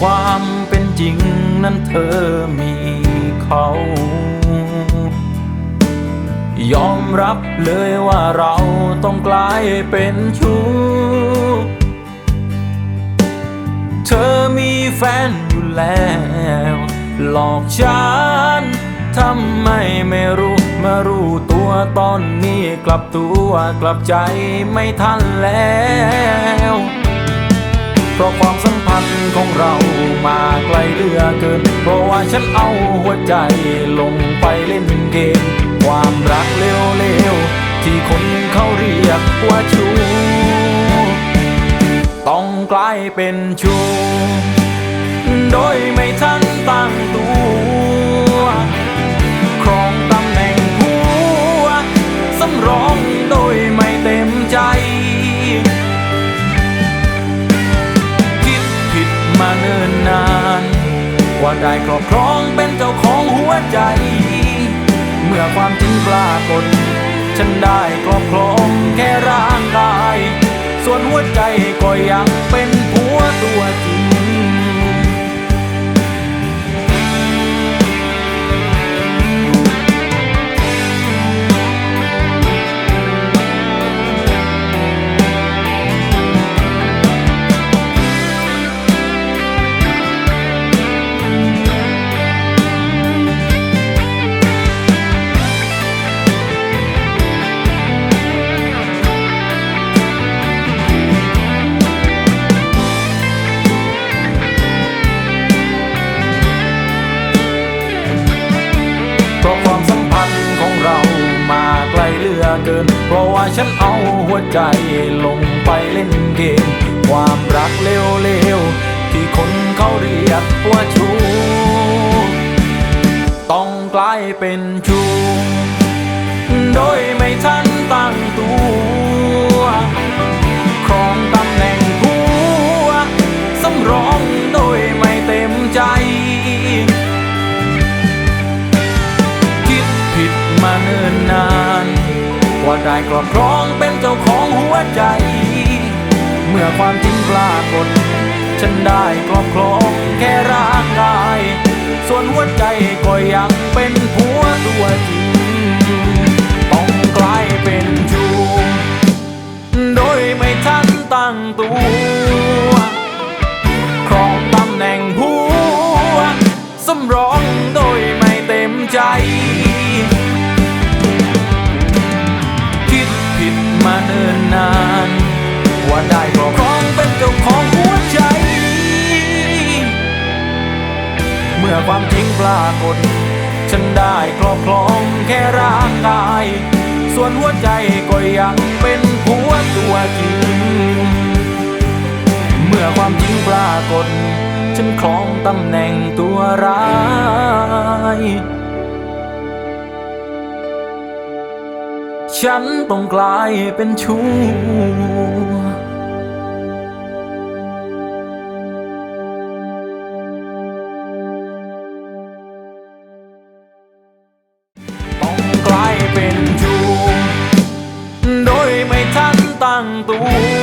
ความเป็นั้นเธอมีเขา ยอมรับเลยว่าเราต้องกลายเป็นชู้ เธอมีแฟนอยู่แล้ว หลอกฉันทำไมไม่รู้มารู้ตัวตอนนี้กลับตัวกลับใจไม่ทันแล้ว เพราะความสัม พันธ์ของเรามาไกลเหลือเกิน เพราะว่าฉันเอาหัวใจลงไปเล่นเกม ความรักเร็วๆ ที่คนเขาเรียกว่าชู้ต้องกลายเป็นชู้ ว่าได้ครอบครองเป็นเจ้าของหัวใจ เมื่อความจริงปรากฏ ฉันได้ครอบครองแค่ร่างกาย ส่วนหัวใจก็ยังเป็น เพราะว่าฉันเอาหัวใจลงไปเล่นเกม ความรักเร็วๆ ที่คนเขาเรียกว่าชู้ต้องกลายเป็นชู้โดยไม่ทัน ได้ครอบครองเป็นเจ้าของหัวใจ เมื่อความจริงปรากฏ ฉันได้ครอบครองแค่ร่างกาย ส่วนหัวใจก็ยังเป็นผัวตัวจริง ต้องกลายเป็นชูโดยไม่ทันตั้งตัวครองตำแหน่งผัวสำรองโดยไม่เต็มใจ อความจริงปรากฏ ฉันได้ครอบครองแค่ร่างกาย ส่วนหัวใจก็ยังเป็นผัวตัวจริง เมื่อความจริงปรากฏ ฉันครองตำแหน่งตัวร้ายฉันต้องกลายเป็นชู้ ตัว